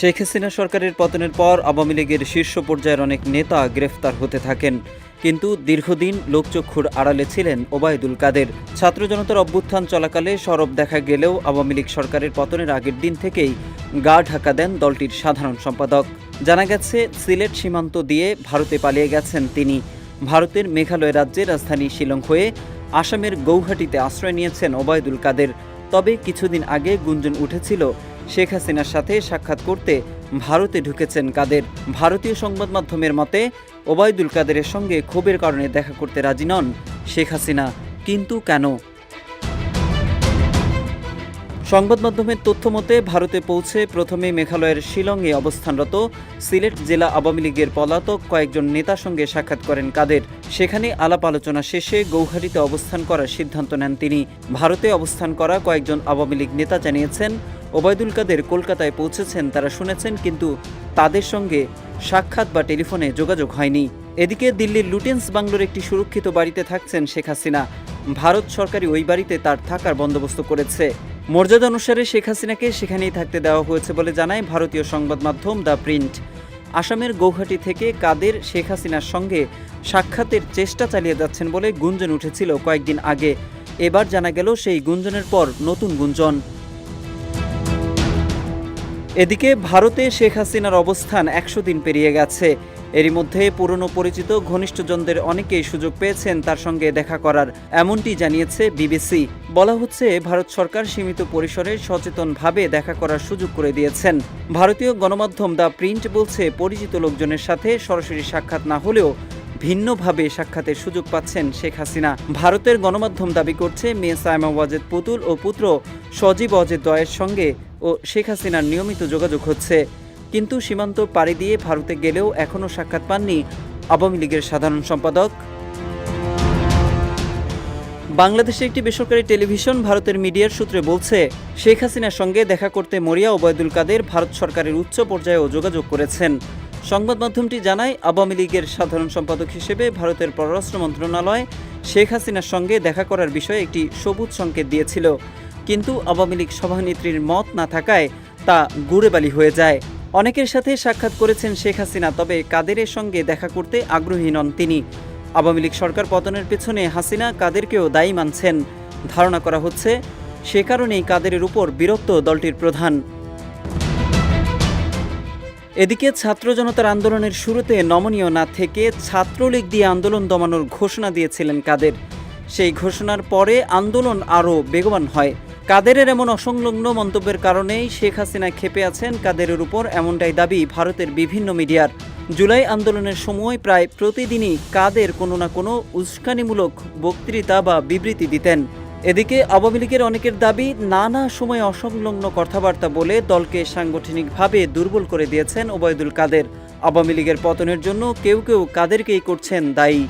শেখ হাসিনা সরকারের পতনের পর আওয়ামী লীগের শীর্ষ পর্যায়ের অনেক নেতা গ্রেফতার হতে থাকেন। কিন্তু দীর্ঘদিন লোকচক্ষুর আড়ালে ছিলেন ওবায়দুল কাদের। ছাত্র জনতার অভ্যুত্থান চলাকালে সরব দেখা গেলেও আওয়ামী লীগ সরকারের পতনের আগের দিন থেকেই গা ঢাকা দেন দলটির সাধারণ সম্পাদক। জানা গেছে, সিলেট সীমান্ত দিয়ে ভারতে পালিয়ে গেছেন তিনি। ভারতের মেঘালয় রাজ্যের রাজধানী শিলং হয়ে আসামের গৌহাটিতে আশ্রয় নিয়েছেন ওবায়দুল কাদের। তবে কিছুদিন আগে গুঞ্জন উঠেছিল শেখ হাসিনার সাথে সাক্ষাৎ করতে ভারতে ঢুকেছেন কাদের? ভারতীয় সংবাদ মাধ্যমের মতে, ওবায়দুল কাদেরের সঙ্গে ক্ষোভের কারণে দেখা করতে রাজি নন শেখ হাসিনা। কিন্তু কেন? সংবাদ মাধ্যমের তথ্য মতে, ভারতে পৌঁছে প্রথমে মেঘালয়ের শিলংয়ে অবস্থানরত সিলেট জেলা আওয়ামী লীগের পলাতক কয়েকজন নেতার সঙ্গে সাক্ষাৎ করেন কাদের। সেখানে আলাপ আলোচনা শেষে গৌহাটিতে অবস্থান করার সিদ্ধান্ত নেন তিনি। ভারতে অবস্থান করা কয়েকজন আওয়ামী লীগ নেতা জানিয়েছেন, ওবায়দুল কাদের কলকাতায় পৌঁছেছেন তারা শুনেছেন, কিন্তু তাদের সঙ্গে সাক্ষাৎ বা টেলিফোনে যোগাযোগ হয়নি। এদিকে দিল্লির লুটেন্স বাংলোর একটি সুরক্ষিত বাড়িতে থাকছেন শেখ হাসিনা। ভারত সরকারি ওই বাড়িতে তার থাকার বন্দোবস্ত করেছে। মর্যাদা অনুসারে শেখ হাসিনাকে সেখানেই থাকতে দেওয়া হয়েছে বলে জানায় ভারতীয় সংবাদ মাধ্যম দ্য প্রিন্ট। আসামের গৌহাটি থেকে কাদের শেখ হাসিনার সঙ্গে সাক্ষাতের চেষ্টা চালিয়ে যাচ্ছেন বলে গুঞ্জন উঠেছিল কয়েকদিন আগে। এবার জানা গেল সেই গুঞ্জনের পর নতুন গুঞ্জন। এদিকে ভারতে শেখ হাসিনার অবস্থান একশো দিন পেরিয়ে গেছে। এরই মধ্যে পুরনো পরিচিত ঘনিষ্ঠজনদের অনেকেই সুযোগ পেয়েছেন তার সঙ্গে দেখা করার, এমনটি জানিয়েছে বিবিসি। বলা হচ্ছে, ভারত সরকার সীমিত পরিসরে সচেতনভাবে দেখা করার সুযোগ করে দিয়েছেন। ভারতীয় গণমাধ্যম দ্য প্রিন্ট বলছে, পরিচিত লোকজনের সাথে সরাসরি সাক্ষাৎ না হলেও ভিন্নভাবে সাক্ষাতের সুযোগ পাচ্ছেন শেখ হাসিনা। ভারতের গণমাধ্যম দাবি করছে মেয়ে সায়মা ওয়াজেদ পুতুল ও পুত্র সজীব অজেদ দয়ের সঙ্গে ও শেখ হাসিনার নিয়মিত যোগাযোগ হচ্ছে। কিন্তু সীমান্ত পাড়ি দিয়ে ভারতে গেলেও এখনও সাক্ষাৎ পাননি আওয়ামী লীগের সাধারণ সম্পাদক। বাংলাদেশে একটি বেসরকারি টেলিভিশন ভারতের মিডিয়ার সূত্রে বলছে, শেখ হাসিনার সঙ্গে দেখা করতে মরিয়া ওবায়দুল কাদের ভারত সরকারের উচ্চ পর্যায়েও যোগাযোগ করেছেন। সংবাদ মাধ্যমটি জানায়, আওয়ামী লীগের সাধারণ সম্পাদক হিসেবে ভারতের পররাষ্ট্র মন্ত্রণালয় শেখ হাসিনার সঙ্গে দেখা করার বিষয়ে একটি সবুজ সংকেত দিয়েছিল। কিন্তু আওয়ামী লীগ সভানেত্রীর মত না থাকায় তা গুড়েবালি হয়ে যায়। অনেকের সাথে সাক্ষাৎ করেছেন শেখ হাসিনা, তবে কাদেরের সঙ্গে দেখা করতে আগ্রহী নন তিনি। আওয়ামী লীগ সরকার পতনের পেছনে হাসিনা কাদেরকেও দায়ী মানছেন। ধারণা করা হচ্ছে, সে কারণেই কাদেরের উপর বিরক্ত দলটির প্রধান। এদিকে ছাত্র জনতার আন্দোলনের শুরুতে নমনীয় না থেকে ছাত্রলীগ দিয়ে আন্দোলন দমানোর ঘোষণা দিয়েছিলেন কাদের। সেই ঘোষণার পরে আন্দোলন আরও বেগবান হয়। কাদেরের এমন অসংলগ্ন মন্তব্যের কারণেই শেখ হাসিনা ক্ষেপে আছেন কাদেরের উপর এমনটাই দাবি ভারতের বিভিন্ন মিডিয়ার। জুলাই আন্দোলনের সময় প্রায় প্রতিদিনই কাদের কোনো না কোনো উস্কানিমূলক বক্তৃতা বা বিবৃতি দিতেন। এদিকে আওয়ামী লীগের অনেকের দাবি, নানা সময় অসংলগ্ন কথাবার্তা বলে দলকে সাংগঠনিকভাবে দুর্বল করে দিয়েছেন ওবায়দুল কাদের। আওয়ামী লীগের পতনের জন্য কেউ কেউ কাদেরকেই করছেন দায়ী।